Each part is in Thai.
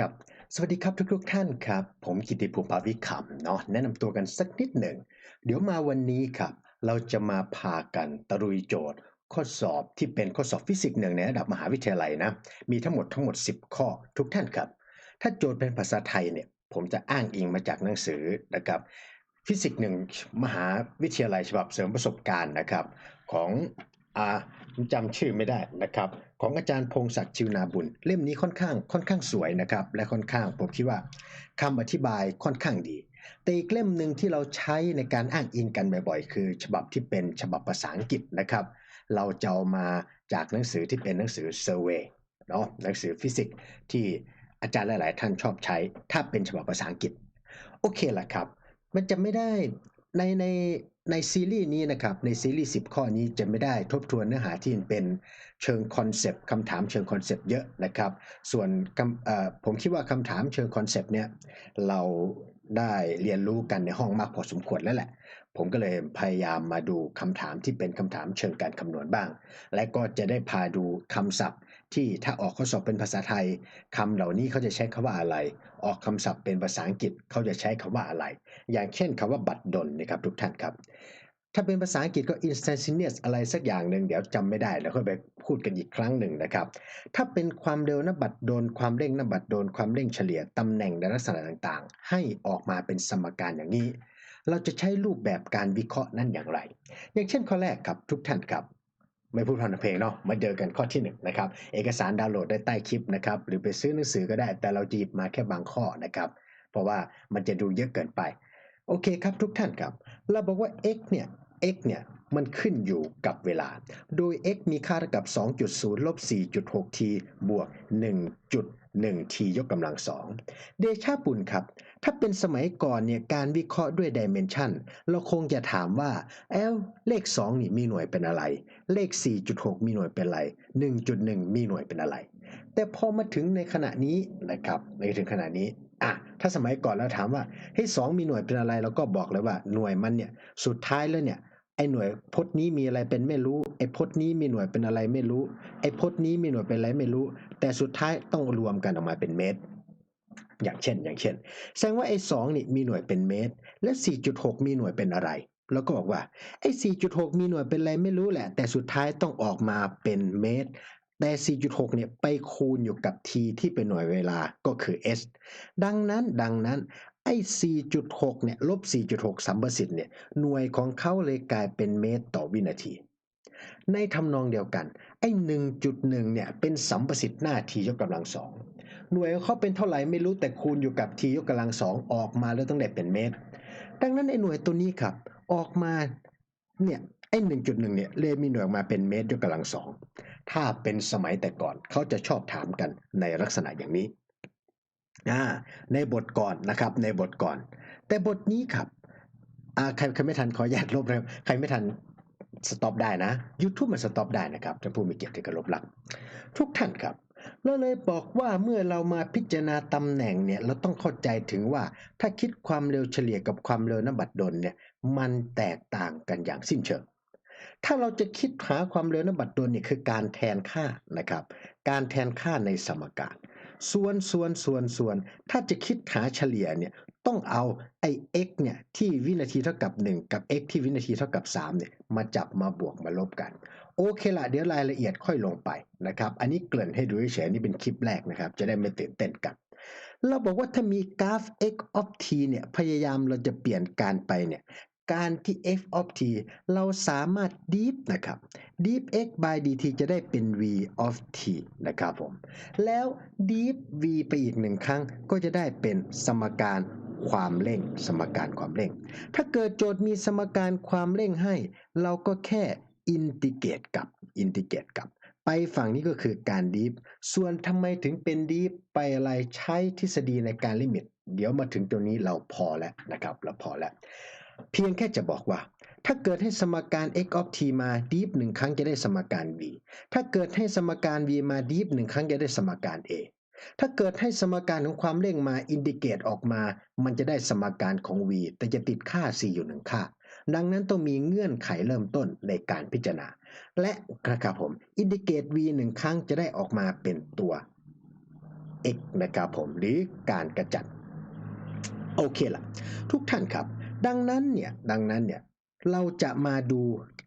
ครับ สวัสดีครับทุกๆท่านครับ ผมกิติภูมิภาวิขำเนาะแนะนำตัวกันสักนิดหนึ่ง เดี๋ยวมาวันนี้ครับ เราจะมาพากันตะลุยโจทย์ ข้อสอบที่เป็นข้อสอบฟิสิกส์หนึ่งในระดับมหาวิทยาลัยนะ มีทั้งหมดทั้งหมด 10 ข้อทุกท่านครับ ถ้าโจทย์เป็นภาษาไทยเนี่ย ผมจะอ้างอิงมาจากหนังสือนะครับ ฟิสิกส์หนึ่งมหาวิทยาลัยฉบับเสริมประสบการณ์นะครับ ของอาจำชื่อไม่ได้นะครับ ของอาจารย์พงศักดิ์ชิวนาบุญ เล่มนี้ค่อนข้างค่อนข้างสวยนะครับ และค่อนข้างผมคิดว่าคำอธิบายค่อนข้างดีแต่อีกเล่มหนึ่งที่เราใช้ในการอ้างอิงกันบ่อยๆ คือ ฉบับที่เป็นฉบับภาษาอังกฤษนะครับ เราจะเอามาจากหนังสือที่เป็นหนังสือ Survey เนาะหนังสือฟิสิกส์ที่อาจารย์หลาย ๆ ท่านชอบใช้ ถ้าเป็นฉบับภาษาอังกฤษ โอเคละครับ มันจะไม่ได้ในใน ในซีรีส์นี้นะครับ ในซีรีส์ 10 ข้อนี้จะไม่ได้ทบทวนเนื้อหาที่เป็นเชิงคอนเซปต์คำถามเชิงคอนเซปต์เยอะนะครับ ส่วนผมคิดว่าคำถามเชิงคอนเซปต์เนี่ยเราได้เรียนรู้กันในห้องมากพอสมควรแล้วแหละ ผมก็เลยพยายามมาดูคำถามที่เป็นคำถามเชิงการคำนวณบ้าง และก็จะได้พาดูคำศัพท์ ที่ถ้าออกข้อสอบเป็นภาษาไทยคำเหล่านี้เขาจะใช้คำว่าอะไร ออกคำศัพท์เป็นภาษาอังกฤษเขาจะใช้คำว่าอะไร อย่างเช่นคำว่าบัตรดลนะครับทุกท่านครับ ถ้าเป็นภาษาอังกฤษก็ instantaneous อะไรสักอย่างหนึ่งเดี๋ยวจำไม่ได้แล้วค่อยไปพูดกันอีกครั้งหนึ่งนะครับ ถ้าเป็นความเร็วนบัตรโดนความเร่งนบัตรโดนความเร่งเฉลี่ยตำแหน่งในลักษณะต่างๆ ให้ออกมาเป็นสมการอย่างนี้เราจะใช้รูปแบบการวิเคราะห์นั้นอย่างไร อย่างเช่นข้อแรกครับทุกท่านครับ ไม่พูดพันเพลงเนาะมาเจอกันข้อที่1นงนะครับเอกสารดาวน์โหลดได้ใต้คลิปนะครับหรือไปซื้อหนังสือก็ได้ แต่เราจะหยิบมาแค่บางข้อนะครับ เพราะว่ามันจะดูเยอะเกินไป โอเคครับทุกท่านครับ เราบอกว่า x เนี่ย x เนี่ยมันขึ้นอยู่กับเวลา โดย x มีค่าเท่ากับ 2.0ลบ 4.6t บวก 1.1t ยกกำลังสองเดชาปุลครับ ถ้าเป็นสมัยก่อนเนี่ยการวิเคราะห์ด้วยดิเมนชันเราคงจะถามว่าแอลเลข 2 นี่มีหน่วยเป็นอะไร เลข 4.6 มีหน่วยเป็นอะไร 1.1 มีหน่วยเป็นอะไร แต่พอมาถึงในขณะนี้นะครับในถึงขณะนี้อะถ้าสมัยก่อนเราถามว่าเฮ้ยสองมีหน่วยเป็นอะไรเราก็บอกเลยว่าหน่วยมันเนี่ยสุดท้ายแล้วเนี่ยไอ้หน่วยพจน์นี้มีอะไรเป็นไม่รู้ ไอ้พจน์นี้มีหน่วยเป็นอะไรไม่รู้ ไอ้พจน์นี้มีหน่วยเป็นอะไรไม่รู้ แต่สุดท้ายต้องรวมกันออกมาเป็นเมตร อย่างเช่น อย่างเช่น แสดงว่าไอ้สองนี่มีหน่วยเป็นเมตร และ 4.6 มีหน่วยเป็นอะไร แล้วก็บอกว่าไอ้ 4.6 มีหน่วยเป็นอะไรไม่รู้แหละ แต่สุดท้ายต้องออกมาเป็นเมตร แต่ 4.6 เนี่ยไปคูณอยู่กับ t ที่เป็นหน่วยเวลาก็คือ s ดังนั้นดังนั้นไอ้ 4.6 เนี่ย ลบ 4.6 สัมประสิทธิ์เนี่ย หน่วยของเขาเลยกลายเป็นเมตรต่อวินาที ในทำนองเดียวกัน ไอ้ 1.1 เนี่ย เป็นสัมประสิทธิ์หน้า t ยกกำลังสอง หน่วยของเขาเป็นเท่าไหร่ไม่รู้แต่คูณอยู่กับ t ยกกำลังสองออกมาแล้วต้องได้เป็นเมตร ดังนั้นไอ้หน่วยตัวนี้ครับ ออกมา เนี่ย ไอ้ 1.1 เนี่ย เลยมีหน่วยออกมาเป็นเมตรยกกำลังสอง ถ้าเป็นสมัยแต่ก่อนเขาจะชอบถามกันในลักษณะอย่างนี้ ในบทก่อนนะครับในบทก่อน แต่บทนี้ครับใครใครไม่ทันขออนุญาตลบเลยใครไม่ทันสต็อปได้นะ YouTube มันสต็อปได้นะครับท่านผู้มีเกียรติที่เคารพรัก ทุกท่านครับเราเลยบอกว่าเมื่อเรามาพิจารณาตำแหน่งเนี่ยเราต้องเข้าใจถึงว่าถ้าคิดความเร็วเฉลี่ยกับความเร็วนบัตรดลเนี่ยมันแตกต่างกันอย่างสิ้นเชิง ถ้าเราจะคิดหาความเร็วนบัตรดลเนี่ยคือการแทนค่านะครับ การแทนค่าในสมการ ส่วนส่วนส่วนส่วน ถ้าจะคิดหาเฉลี่ยเนี่ยต้องเอาไอ้ x เนี่ยที่วินาทีเท่ากับ 1 กับ x ที่วินาทีเท่ากับ3เนี่ยมาจับมาบวกมาลบกัน โอเคละเดี๋ยวรายละเอียดค่อยลงไปนะครับ อันนี้เกริ่นให้ดูเฉยๆนี่เป็นคลิปแรกนะครับ จะได้ไม่ตื่นเต้นกันเราบอกว่าถ้ามีกราฟ x of t เนี่ยพยายามเราจะเปลี่ยนการไปเนี่ย การที่ f of t เราสามารถ deep นะครับ deep x by dt จะได้เป็น v of t นะครับผม แล้ว deep v ไปอีกหนึ่งครั้งก็จะได้เป็นสมการความเร่ง สมการความเร่ง ถ้าเกิดโจทย์มีสมการความเร่งให้ เราก็แค่อินทิเกรตกับอินทิเกรตกับ ไปฝั่งนี้ก็คือการดีฟส่วนทำไมถึงเป็นดีฟไปอะไรใช้ทฤษฎีในการลิมิต เดี๋ยวมาถึงตรงนี้เราพอแล้วนะครับ เราพอแล้ว เพียงแค่จะบอกว่า ถ้าเกิดให้สมการ x of t มาดีฟหนึ่งครั้งจะได้สมการ v ถ้าเกิดให้สมการ v มาดีฟหนึ่งครั้งจะได้สมการ a ถ้าเกิดให้สมการของความเร่งมาอินดิเกตออกมา มันจะได้สมการของ v แต่จะติดค่า c อยู่หนึ่งค่า ดังนั้นต้องมีเงื่อนไขเริ่มต้นในการพิจารณา และนะครับผมอินดิเกต v หนึ่งครั้งจะได้ออกมาเป็นตัว x นะครับผมหรือการกระจัด โอเคละทุกท่านครับ ดังนั้นเนี่ยดังนั้นเนี่ยเราจะมาดู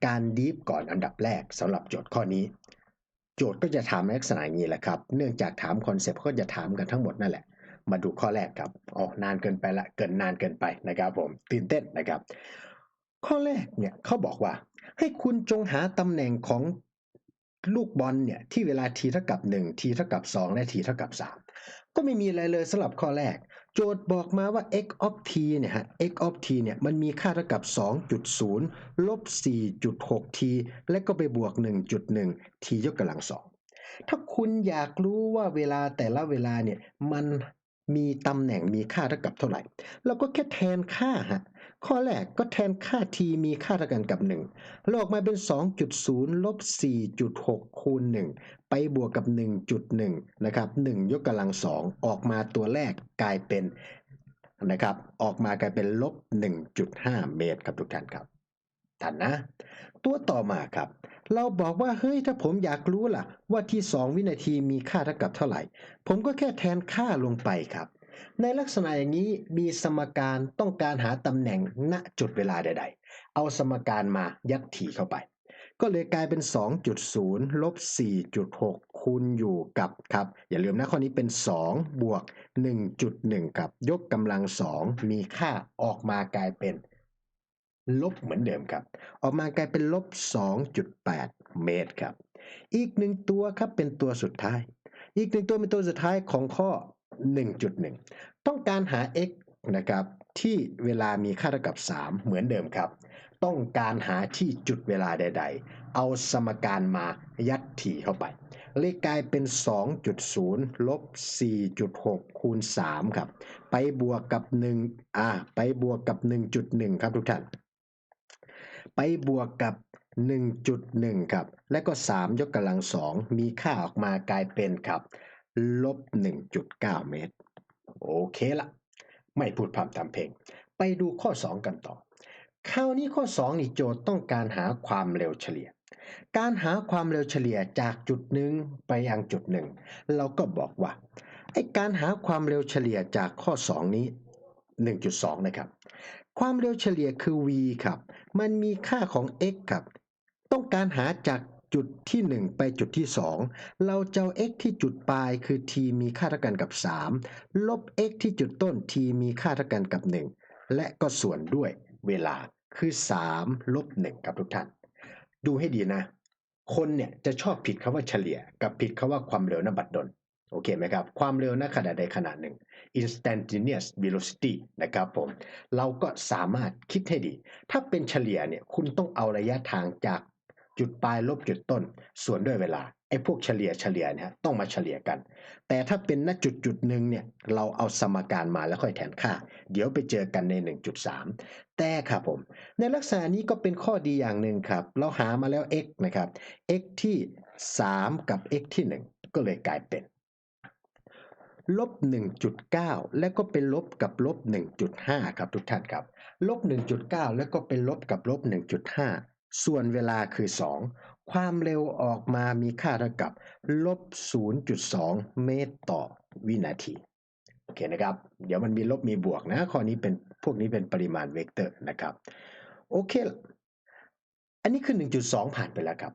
การดีฟก่อนอันดับแรกสำหรับโจทย์ข้อนี้ โจทย์ก็จะถามลักษณะอย่างนี้แหละครับ เนื่องจากถามคอนเซปต์ก็จะถามกันทั้งหมดนั่นแหละ มาดูข้อแรกครับอ๋อนานเกินไปละเกินนานเกินไปนะครับผมตื่นเต้นนะครับ ข้อแรกเนี่ยเขาบอกว่า ให้คุณจงหาตำแหน่งของลูกบอลเนี่ยที่เวลา t เท่ากับ1 t เท่ากับ 2 และ t เท่ากับ 3 ก็ไม่มีอะไรเลยสำหรับข้อแรก โจทย์บอกมาว่า x of t เนี่ยฮะ x of t เนี่ยมันมีค่าเท่ากับ 2.0 ลบ 4.6t และก็ไปบวก 1.1 t ยกกำลัง 2 ถ้าคุณอยากรู้ว่าเวลาแต่ละเวลาเนี่ยมันมีตำแหน่งมีค่าเท่ากับเท่าไหร่ เราก็แค่แทนค่าฮะ ข้อแรกก็แทนค่า t มีค่าเท่ากันกับ1เราออกมาเป็น 2.0 ลบ 4.6 คูณ 1 ไปบวกกับ 1.1 นะครับ 1 ยกกำลัง 2 ออกมาตัวแรกกลายเป็นนะครับ ออกมากลายเป็นลบ 1.5 เมตรครับทุกท่านครับทันนะ ตัวต่อมาครับ เราบอกว่าเฮ้ยถ้าผมอยากรู้ล่ะ ว่าที่ 2 วินาทีมีค่าเท่ากับเท่าไหร่ ผมก็แค่แทนค่าลงไปครับ ในลักษณะอย่างนี้มีสมการต้องการหาตำแหน่งณจุดเวลาใด ๆ เอาสมการมายัดถี่เข้าไป ก็เลยกลายเป็น 2.0ลบ4.6 คูณอยู่กับครับ อย่าลืมนะข้อนี้เป็น 2 บวก 1.1 ครับ ยกกำลัง 2 มีค่าออกมากลายเป็นลบเหมือนเดิมครับ ออกมากลายเป็นลบ 2.8 เมตรครับ อีกหนึ่งตัวครับเป็นตัวสุดท้าย อีกหนึ่งตัวเป็นตัวสุดท้ายของข้อ 1.1 ต้องการหา x นะครับที่เวลามีค่าเท่ากับ 3 เหมือนเดิมครับ ต้องการหาที่จุดเวลาใด ๆ เอาสมการมายัดถี่เข้าไป เลยกลายเป็น 2.0 ลบ 4.6 คูณ 3 ครับ ไปบวกกับ1อ่าไปบวกกับ 1.1 ครับทุกท่าน ไปบวกกับ 1.1 ครับ และก็ 3 ยกกำลัง 2 มีค่าออกมากลายเป็นครับ ลบ 1.9 เมตร โอเคละไม่พูดพร่ำทำเพลง ไปดูข้อ 2 กันต่อ คราวนี้ข้อ 2 นี่โจทย์ต้องการหาความเร็วเฉลี่ย การหาความเร็วเฉลี่ยจากจุดหนึ่งไปยังจุดหนึ่งเราก็บอกว่าไอการหาความเร็วเฉลี่ยจากข้อ 2 นี้ 1.2 นะครับ ความเร็วเฉลี่ยคือ v ครับ มันมีค่าของ x ครับ ต้องการหาจาก จุดที่ 1 ไปจุดที่ 2 เราจะเอา x ที่จุดปลายคือ t มีค่าเท่ากันกับ 3 ลบ x ที่จุดต้น t มีค่าเท่ากันกับ 1 และก็ส่วนด้วยเวลาคือ 3 ลบ 1 ครับทุกท่าน ดูให้ดีนะ คนเนี่ยจะชอบผิดคำว่าเฉลี่ย กับผิดคำว่าความเร็วณบัดดลโอเคไหมครับ ความเร็วณขณะใดขณะหนึ่ง instantaneous velocity นะครับผม เราก็สามารถคิดให้ดี ถ้าเป็นเฉลี่ยเนี่ย คุณต้องเอาระยะทางจาก จุดปลายลบจุดต้น ส่วนด้วยเวลาไอ้พวกเฉลี่ยเฉลี่ยเนี่ยต้องมาเฉลี่ยกัน แต่ถ้าเป็นณจุดจุดหนึ่งเนี่ยเราเอาสมการมาแล้วค่อยแทนค่า เดี๋ยวไปเจอกันใน 1.3 แต่ครับผม ในลักษณะนี้ก็เป็นข้อดีอย่างหนึ่งครับ เราหามาแล้ว x นะครับ x ที่ 3 กับ x ที่ 1 ก็เลยกลายเป็นลบ 1.9 แล้วก็เป็นลบกับลบ 1.5 ครับทุกท่านครับ ลบ 1.9 แล้วก็เป็นลบกับลบ 1.5 ส่วนเวลาคือ 2 ความเร็วออกมามีค่าเท่ากับลบ 0.2 เมตรต่อวินาที โอเคนะครับ เดี๋ยวมันมีลบมีบวกนะ ข้อนี้เป็นพวกนี้เป็นปริมาณเวกเตอร์นะครับ โอเค อันนี้คือ 1.2 ผ่านไปแล้วครับ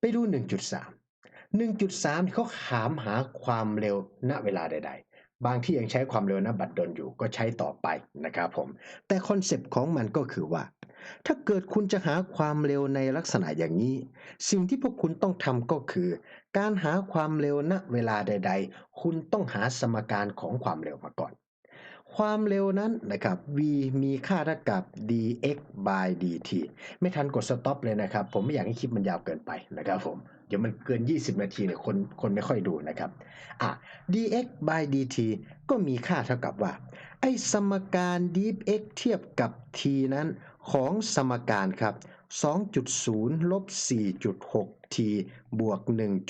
ไปดู 1.3 1.3เขาถามหาความเร็วณเวลาใด ๆ บางที่ยังใช้ความเร็วณบัดดลอยู่ก็ใช้ต่อไปนะครับผม แต่คอนเซปต์ของมันก็คือว่า ถ้าเกิดคุณจะหาความเร็วในลักษณะอย่างนี้ สิ่งที่พวกคุณต้องทำก็คือ การหาความเร็วณเวลาใด ๆ คุณต้องหาสมการของความเร็วมาก่อน ความเร็วนั้นนะครับ v มีค่าเท่ากับ dx by dt ไม่ทันกด stop เลยนะครับ ผมไม่อยากให้คลิปมันยาวเกินไปนะครับผมเดี๋ยวมันเกิน 20 นาทีเนี่ยคนคนไม่ค่อยดูนะครับอะ dx by dt ก็มีค่าเท่ากับว่า ไอ้สมการ dx เทียบกับ t นั้นของสมการครับ 2.0 ลบ 4.6 t บวก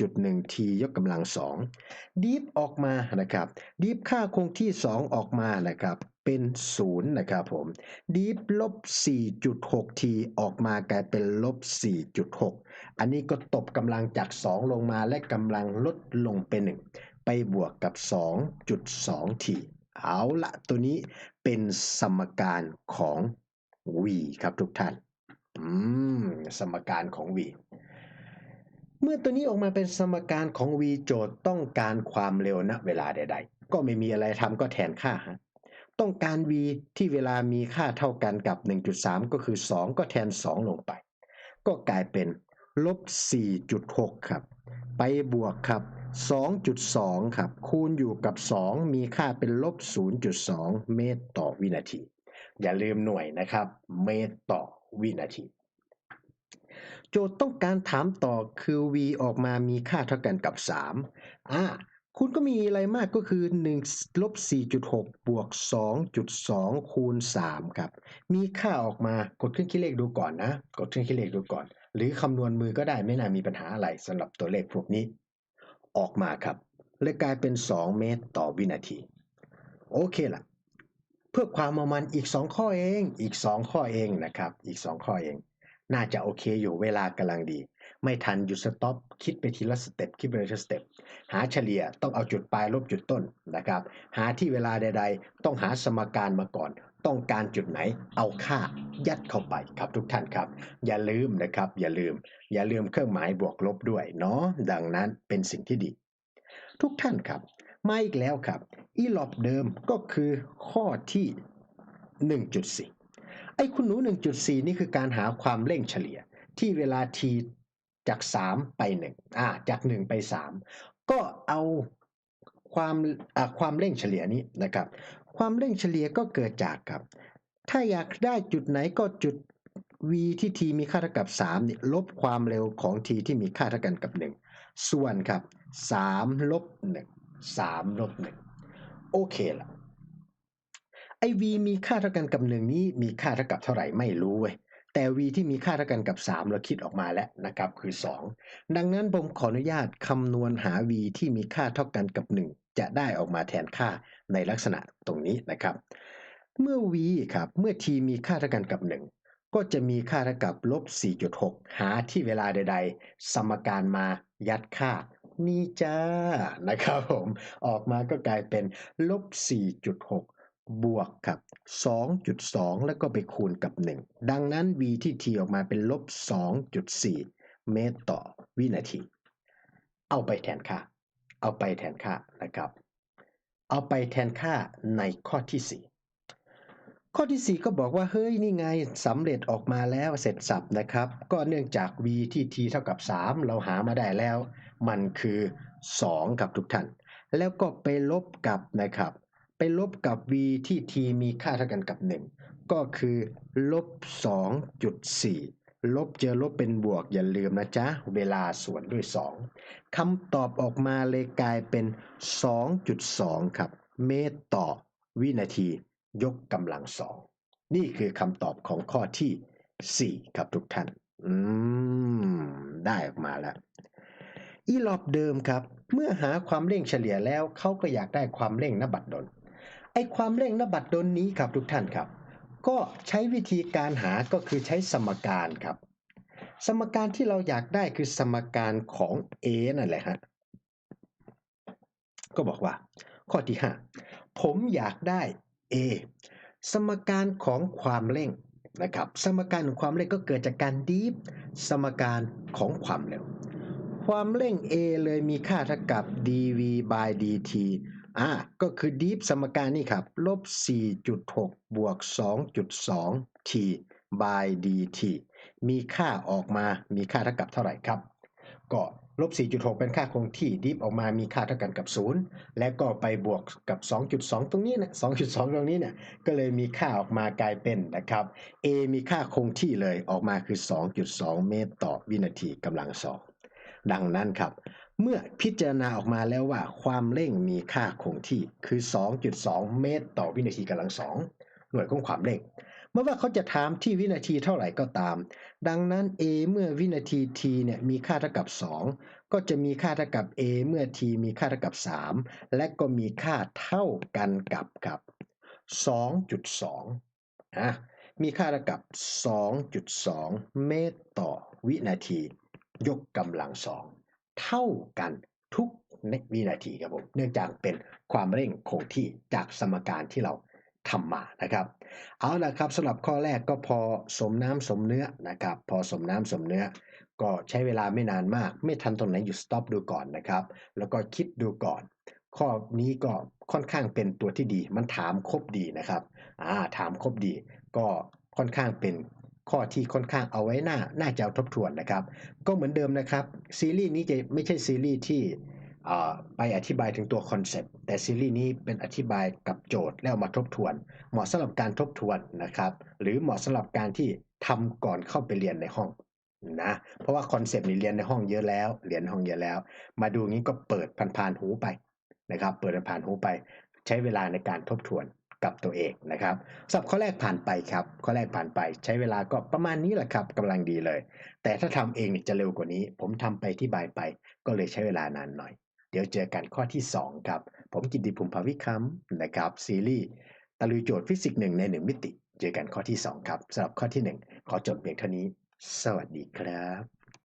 1.1 t ยกกำลัง2ดีฟออกมานะครับดีฟค่าคงที่ 2 ออกมานะครับเป็น 0 นะครับผมดีฟลบ 4.6 t ออกมากลายเป็นลบ 4.6 อันนี้ก็ตบกำลังจาก 2 ลงมาและกำลังลดลงเป็น 1 ไปบวกกับ 2.2 t เอาละตัวนี้เป็นสมการของ v ครับทุกท่านอืมสมการของ v เมื่อตัวนี้ออกมาเป็นสมการของ v โจทย์ต้องการความเร็วณเวลาใด ๆ ก็ไม่มีอะไรทำก็แทนค่าฮะต้องการ v ที่เวลามีค่าเท่ากันกับ 1.3 ก็คือ 2 ก็แทน 2 ลงไป ก็กลายเป็นลบ4.6 ครับ ไปบวกครับ 2.2 ครับ คูณอยู่กับ 2 มีค่าเป็นลบ 0.2 เมตรต่อวินาที อย่าลืมหน่วยนะครับ เมตรต่อวินาที โจทย์ต้องการถามต่อคือ v ออกมามีค่าเท่ากันกับ 3 อ่าคุณก็มีอะไรมากก็คือ1ลบ4.6 บวก 2.2 คูณ 3 ครับ มีค่าออกมากดเครื่องคิดเลขดูก่อนนะ กดเครื่องคิดเลขดูก่อน หรือคำนวณมือก็ได้ไม่น่ามีปัญหาอะไรสำหรับตัวเลขพวกนี้ ออกมาครับเลยกลายเป็น 2 เมตรต่อวินาที โอเคล่ะเพื่อความมามันอีก 2 ข้อเองอีก 2 ข้อเองนะครับ อีก 2 ข้อเอง น่าจะโอเคอยู่เวลากำลังดี ไม่ทันหยุดสต็อปคิดไปทีละสเต็ปคิดไปทีละสเต็ปหาเฉลี่ยต้องเอาจุดปลายลบจุดต้นนะครับ หาที่เวลาใด ๆ ต้องหาสมการมาก่อน ต้องการจุดไหนเอาค่ายัดเข้าไปครับทุกท่านครับ อย่าลืมนะครับ อย่าลืม อย่าลืมเครื่องหมายบวกลบด้วยเนาะดังนั้นเป็นสิ่งที่ดี ทุกท่านครับ มาอีกแล้วครับอีหลอบเดิมก็คือข้อที่ 1.4 ไอ้คุณหนู 1.4 นี่คือการหาความเร่งเฉลี่ย ที่เวลา t จาก 3 ไป 1 อ่า จาก 1 ไป 3 ก็เอาความความเร่งเฉลี่ยนี้นะครับ ความเร่งเฉลี่ยก็เกิดจากครับ ถ้าอยากได้จุดไหนก็จุด v ที่ t มีค่าเท่ากับ3นี่ลบความเร็วของ t ที่มีค่าเท่ากันกับ 1 ส่วนครับ3ลบ1 3ลบ1โอเคละไอ v มีค่าเท่ากันกับ 1 นี้มีค่าเท่ากับเท่าไหร่ไม่รู้เว้ยแต่ v ที่มีค่าเท่ากันกับ 3 เราคิดออกมาแล้วนะครับคือ 2 ดังนั้นผมขออนุญาตคำนวณหา v ที่มีค่าเท่ากันกับ 1 จะได้ออกมาแทนค่าในลักษณะตรงนี้นะครับ เมื่อ v ครับ เมื่อ t มีค่าเท่ากันกับ 1 ก็จะมีค่าเท่ากับลบ 4.6 หาที่เวลาใด ๆ สมการมายัดค่านี่จ้านะครับผมออกมาก็กลายเป็นลบ 4.6บวกครับ 2.2 แล้วก็ไปคูณกับ 1 ดังนั้น v ที่ t ออกมาเป็นลบ 2.4 เมตรต่อวินาที เอาไปแทนค่า เอาไปแทนค่านะครับ เอาไปแทนค่าในข้อที่ 4 ข้อที่ 4 ก็บอกว่าเฮ้ยนี่ไงสำเร็จออกมาแล้วเสร็จสับนะครับ ก็เนื่องจาก v ที่ t เท่ากับ 3 เราหามาได้แล้ว มันคือ2ครับทุกท่าน แล้วก็ไปลบกับนะครับ ไปลบกับ v ที่ t มีค่าเท่ากันกับ 1 ก็คือลบ2.4 ลบเจอลบเป็นบวกอย่าลืมนะจ๊ะ เวลาส่วนด้วย 2คำตอบออกมาเลยกลายเป็น 2.2 ครับ เมตรต่อวินาที ยกกำลังสอง นี่คือคำตอบของข้อที่ 4 ครับทุกท่าน อืม ได้ออกมาแล้ว อีหลอบเดิมครับ เมื่อหาความเร่งเฉลี่ยแล้วเขาก็อยากได้ความเร่งนบัดดลไอความเร่งนบัดดลนี้ครับทุกท่านครับ ก็ใช้วิธีการหาก็คือใช้สมการครับ สมการที่เราอยากได้คือสมการของ A นั่นแหละฮะก็บอกว่า ข้อที่ 5 ผมอยากได้ A สมการของความเร่งนะครับ สมการของความเร่งก็เกิดจากการดีฟสมการของความเร็ว ความเร่ง A เลยมีค่าเท่ากับ dv by dt อ่าก็คือดีฟสมการนี่ครับลบ 4.6 บวก 2.2 t by dt มีค่าออกมามีค่าเท่ากับเท่าไหร่ครับ ก็ลบ 4.6 เป็นค่าคงที่ดิฟออกมามีค่าเท่ากันกับ 0 และก็ไปบวกกับ 2.2 ตรงนี้นะ2.2 ตรงนี้เนี่ยก็เลยมีค่าออกมากลายเป็นนะครับ a มีค่าคงที่เลยออกมาคือ 2.2 เมตรต่อวินาทีกำลังสองดังนั้นครับ เมื่อพิจารณาออกมาแล้วว่าความเร่งมีค่าคงที่คือ 2.2 เมตร ต่อวินาทีกำลังสองหน่วยของความเร่งไม่ว่าเขาจะถามที่วินาทีเท่าไหร่ก็ตาม ดังนั้น a เมื่อวินาที t เนี่ยมีค่าเท่ากับ 2 ก็จะมีค่าเท่ากับ a เมื่อ t มีค่าเท่ากับ 3 และก็มีค่าเท่ากันกับกับ 2.2อะมีค่าเท่ากับ 2.2 เมตรต่อวินาที ยกกำลังสอง เท่ากันทุกวินาทีครับผมเนื่องจากเป็นความเร่งคงที่จากสมการที่เราทำมานะครับ เอาละครับสำหรับข้อแรกก็พอสมน้ำสมเนื้อนะครับ พอสมน้ำสมเนื้อ ก็ใช้เวลาไม่นานมาก ไม่ทันตรงไหนหยุดสต็อปดูก่อนนะครับ แล้วก็คิดดูก่อน ข้อนี้ก็ค่อนข้างเป็นตัวที่ดี มันถามครบดีนะครับอ่าถามครบดี ก็ค่อนข้างเป็น ข้อที่ค่อนข้างเอาไว้หน้าน่าจะทบทวนนะครับ ก็เหมือนเดิมนะครับ ซีรีส์นี้จะไม่ใช่ซีรีส์ที่ไปอธิบายถึงตัวคอนเซปต์แต่ซีรีส์นี้เป็นอธิบายกับโจทย์แล้วมาทบทวน เหมาะสำหรับการทบทวนนะครับ หรือเหมาะสำหรับการที่ทำก่อนเข้าไปเรียนในห้องนะเพราะว่าคอนเซปต์นี้เรียนในห้องเยอะแล้วเรียนในห้องเยอะแล้ว มาดูงี้ก็เปิดผ่านๆหูไปนะครับ เปิดผ่านๆหูไป ใช้เวลาในการทบทวน กับตัวเองนะครับสับข้อแรกผ่านไปครับข้อแรกผ่านไป ใช้เวลาก็ประมาณนี้แหละครับกำลังดีเลย แต่ถ้าทำเองเนี่ยจะเร็วกว่านี้ ผมทำไปที่บายไป ก็เลยใช้เวลานานหน่อย เดี๋ยวเจอกันข้อที่ 2 ครับ ผมกิตติภูมิภาวิคัมนะครับซีรีส์ตะลุยโจทย์ฟิสิกส์หนึ่งในหนึ่งมิติ เจอกันข้อที่ 2 ครับสำหรับข้อที่ 1 ขอจบเพียงเท่านี้ สวัสดีครับ